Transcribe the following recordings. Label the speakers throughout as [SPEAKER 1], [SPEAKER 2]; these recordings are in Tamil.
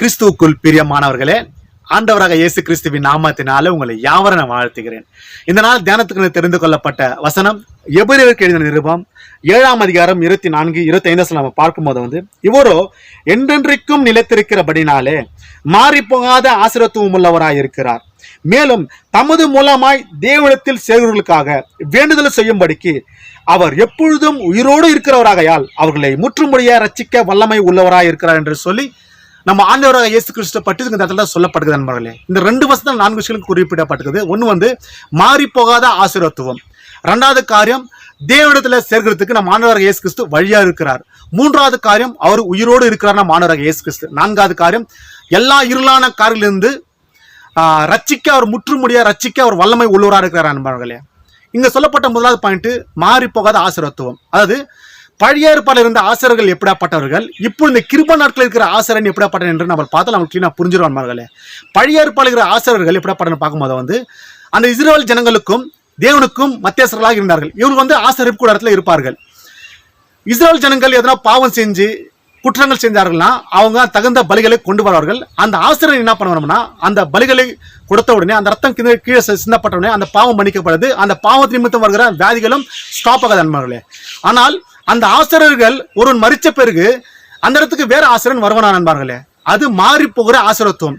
[SPEAKER 1] கிறிஸ்துவுக்குள் பிரியமானவர்களே ஆண்டவராக இயேசு கிறிஸ்துவின் நாமத்தினால உங்களை யாவரும் நான் வாழ்த்துகிறேன். இந்த நாள் தியானத்துக்கு தெரிந்து கொள்ளப்பட்ட வசனம் எபிரியருக்கு எழுதின நிருபம் ஏழாம் அதிகாரம் இருபத்தி நான்கு இருபத்தி ஐந்து நம்ம பார்க்கும்போது வந்து இவரோ என்றென்றைக்கும் நிலைத்திருக்கிறபடினாலே மாறி போகாத ஆசிரத்துவம் உள்ளவராய் இருக்கிறார் மேலும் தமது மூலமாய் தேவனத்தில் சேர்வர்களுக்காக வேண்டுதல் செய்யும்படிக்கு அவர் எப்பொழுதும் உயிரோடு இருக்கிறவராகையால் அவர்களை முற்றுமுடிய ரச்சிக்க வல்லமை உள்ளவராய் இருக்கிறார் என்று சொல்லி நம்ம ஆண்டவராக இயேசு கிறிஸ்து பற்றி இந்த இடத்துல சொல்லப்படுகிறது நண்பர்களே. இந்த ரெண்டு வருஷத்துல நான்கு விஷயங்களுக்கு குறிப்பிடப்பட்டிருக்குது. ஒன்று வந்து மாறி போகாத ஆசீர்வத்துவம் ரெண்டாவது காரியம் தேவனிடத்தில் சேர்க்கிறதுக்கு நம்ம ஆண்டவராக இயேசு கிறிஸ்து வழியாக இருக்கிறார். மூன்றாவது காரியம் அவர் உயிரோடு இருக்கிறார் நம்ம ஆண்டவராக இயேசு கிறிஸ்து. நான்காவது காரியம் எல்லா இருளான காரிலிருந்து ரச்சிக்க அவர் முற்றுமுடியா ரச்சிக்க அவர் வல்லமை உள்ளவராக இருக்கிறார் நண்பர்களே. இங்கே சொல்லப்பட்ட முதலாவது பாயிண்ட்டு மாறி போகாத ஆசீர்வத்துவம் அதாவது பழைய ஏற்பாடு இருந்த ஆசிரியர்கள் எப்படியாப்பட்டவர்கள்? இப்போ இந்த கிருப நாட்கள் இருக்கிற ஆசிரியன் எப்படியாப்பட்டவன் என்று நம்ம பார்த்தால் நம்ம கிளீனாக புரிஞ்சிருவான்மார்களே பழைய ஏற்பாடு இருக்கிற ஆசிரியர்கள் எப்படியாப்பட்டன்னு பார்க்கும்போது வந்து அந்த இஸ்ரேல் ஜனங்களுக்கும் தேவனுக்கும் மத்தியஸ்தர்களாக இருந்தார்கள். இவங்க வந்து ஆசிரியர் கூட இடத்துல இருப்பார்கள். இஸ்ரேல் ஜனங்கள் எதனா பாவம் செஞ்சு குற்றங்கள் செஞ்சார்கள்னா அவங்க தகுந்த பலிகளை கொண்டு வருவார்கள். அந்த ஆசிரியர் என்ன பண்ணுவாங்கன்னா அந்த பலிகளை கொடுத்த உடனே அந்த ரத்தம் கீழே கீழே சின்னப்பட்ட சிந்தப்பட்ட உடனே அந்த பாவம் மன்னிக்கப்படுது. அந்த பாவத்து நிமித்தம் வருகிற வியாதிகளும் ஸ்டாப் ஆகாது நண்பர்களே ஆனால் அந்த ஆசிரியர்கள் ஒருவன் மறிச்ச பிறகு அந்த இடத்துக்கு வேற ஆசிரியன் வருவானா நண்பார்களே. அது மாறி போகிற ஆசிரத்துவம்.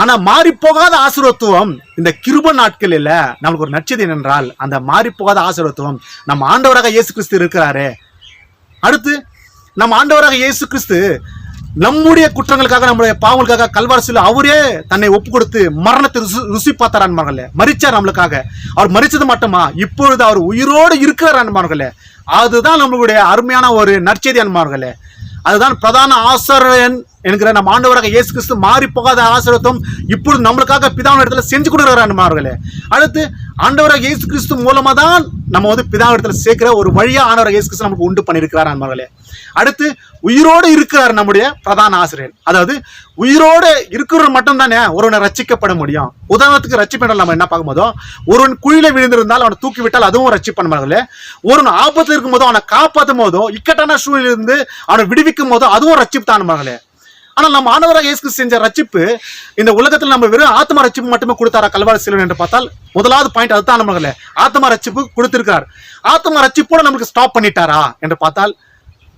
[SPEAKER 1] ஆனா மாறி போகாத ஆசீர்வத்துவம் இந்த கிருப நாட்கள் இல்ல நமக்கு ஒரு நச்சது என்னென்றால் அந்த மாறி போகாத ஆசீர்வத்துவம் நம்ம ஆண்டவராக இயேசு கிறிஸ்து இருக்கிறாரே. அடுத்து நம்ம ஆண்டவராக இயேசு கிறிஸ்து நம்முடைய குற்றங்களுக்காக நம்முடைய பாவங்களுக்காக கல்வாரசில் அவரே தன்னை ஒப்பு கொடுத்து மரணத்தை ருசி ருசி பார்த்தார் அன்பார்களே மறிச்சார் நம்மளுக்காக. அவர் மறிச்சது மட்டுமா? இப்பொழுது அவர் உயிரோடு இருக்கிறார் அன்பார்களே அதுதான் நம்மளுடைய அருமையான ஒரு நற்செய்தி அன்பார்களே. அதுதான் பிரதான ஆசிரியன் என்கிற நம்ம ஆண்டவராக இயேசு கிறிஸ்து மாறி போகாத ஆசிரியத்தும் இப்பொழுது நம்மளுக்காக பிதாவின் இடத்துல செஞ்சு கொடுக்குறாரு அன்பார்களே. அடுத்து ஆண்டவராக இயேசு கிறிஸ்து மூலமாக தான் நம்ம வந்து பிதாவிடத்தில் சேர்க்கிற ஒரு வழியா ஆனவர் இயேசு கிறிஸ்து நமக்கு உண்டு பண்ணியிருக்கிறார் நண்பர்களே. அடுத்து உயிரோடு இருக்கிறார் நம்முடைய பிரதான ஆசிரியர். அதாவது உயிரோடு இருக்கிறவர் மட்டும் தானே ஒருவனை ரச்சிக்கப்பட முடியும். உதாரணத்துக்கு ரட்சிப்பென்றால் நம்ம என்ன பார்க்கும்போதோ ஒருவன் குழியில விழுந்திருந்தால் அவனை தூக்கி விட்டால் அதுவும் ரட்சிப்பண்பார்களே ஒருவன் ஆபத்தில் இருக்கும் போதோ அவனை காப்பாற்றும் போதோ இக்கட்டான சூழலிருந்து அவனை விடுவிக்கும் போதோ அதுவும் ரட்சிப்புத்தான்பார்களே ஆனால் நம்ம ஆண்டவராக இயேசு செஞ்ச ரச்சிப்பு இந்த உலகத்தில் நம்ம வெறும் ஆத்மா ரச்சிப்பு மட்டுமே கொடுத்தாரா கல்வாரி சிலுவை என்று பார்த்தால் முதலாவது பாயிண்ட் அதுதான் நம்மளே ஆத்மா ரச்சிப்பு கொடுத்திருக்கார். ஆத்மா ரட்சிப்போட நமக்கு ஸ்டாப் பண்ணிட்டாரா என்று பார்த்தால்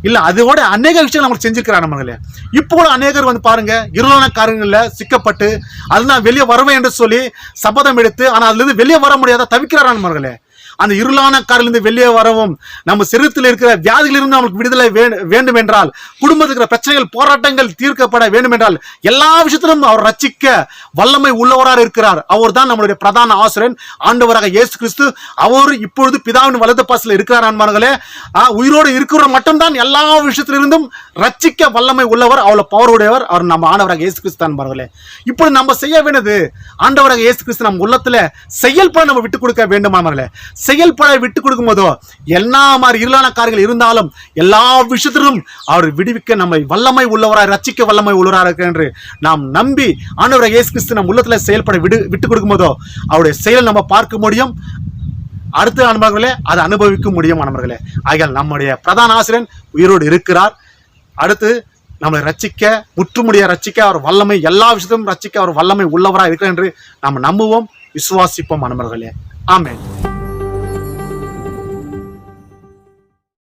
[SPEAKER 1] இல்லை அதோட அநேக விஷயம் நம்மளுக்கு செஞ்சிருக்கிறார் நம்மளே. இப்போ கூட அநேகர் வந்து பாருங்க இருளான காரியங்கள்ல சிக்கப்பட்டு அது நான் வெளியே வருவேன் என்று சொல்லி சபதம் எடுத்து ஆனால் அதுலேருந்து வெளியே வர முடியாத தவிக்கிறார் நம்மளே. அந்த இருளான காரிலிருந்து வெளியே வரவும் நம்ம சிறுத்தில் இருக்கிற வியாதிகளிலிருந்து நமக்கு விடுதலை வேண்டும் என்றால் குடும்பத்தில் இருக்கிற பிரச்சனைகள் போராட்டங்கள் தீர்க்கப்பட வேண்டும் என்றால் எல்லா விஷயத்திலும் அவர் ரச்சிக்க வல்லமை உள்ளவராக இருக்கிறார். அவர் தான் நம்மளுடைய பிரதான ஆசிரியன் ஆண்டவராக இயேசு கிறிஸ்து. அவர் இப்பொழுது பிதாவின் வலது பாசில் இருக்கிறார் அன்பார்களே. உயிரோடு இருக்கிறவர் மட்டும்தான் எல்லா விஷயத்திலிருந்தும் ரச்சிக்க வல்லமை உள்ளவர் அவ்வளவு பவர் உடையவர் அவர் நம்ம ஆண்டவராக இயேசு கிறிஸ்து அன்பார்களே. இப்பொழுது நம்ம செய்ய வேண்டியது ஆண்டவராக இயேசு கிறிஸ்து நம்ம உள்ளத்துல செயல்பட நம்ம விட்டு கொடுக்க வேண்டுமானவர்களே செயல்பட விட்டு கொடுக்கும் போதோ எல்லா மாதிரி இருளான காரியங்கள் இருந்தாலும் எல்லா விஷயத்திலும் அவர் விடுவிக்க நம்மை வல்லமை உள்ளவராய் ரச்சிக்க வல்லமை உள்ளவராக இருக்கிற என்று நாம் நம்பி ஆண்டவராக இயேசு கிறிஸ்து நம் உள்ளத்தில் செயல்பட விடு விட்டு கொடுக்கும் போதோ அவருடைய செயல் நம்ம பார்க்க முடியும். அடுத்த அனுபவங்களே அதை அனுபவிக்க முடியும் நண்பர்களே. ஆகையால் நம்முடைய பிரதான ஆசிரியன் உயிரோடு இருக்கிறார். அடுத்து நம்மளை ரச்சிக்க முற்றுமுடிய ரச்சிக்க அவர் வல்லமை எல்லா விஷயத்திலும் ரச்சிக்க அவர் வல்லமை உள்ளவராக இருக்கிறார் என்று நாம் நம்புவோம் விசுவாசிப்போம் நண்பர்களே. ஆமென்.